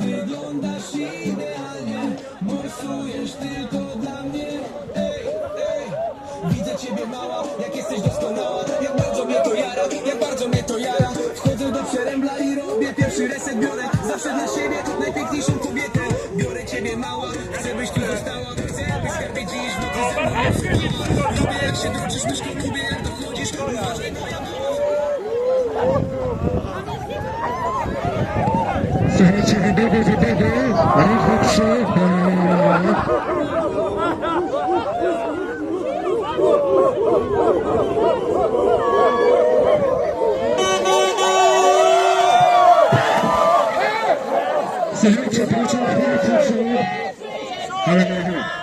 Wyglądasz idealnie Morsujesz tylko dla mnie Ej, ej Widzę ciebie mała, jak jesteś doskonała Jak bardzo mnie to jara, jak bardzo mnie to jara Wchodzę do przerębla i robię pierwszy reset Biorę zawsze dla siebie najpiękniejszą kobietę Biorę ciebie mała, chcę byś tu została Chcę abyś skarbie dziś w nocy ze Sen haksız mısın? Kibir, dolu, disco, yazı, Seni çeki bebe bebe Ali Kutsu Seni çeki bebe bebe Ali Kutsu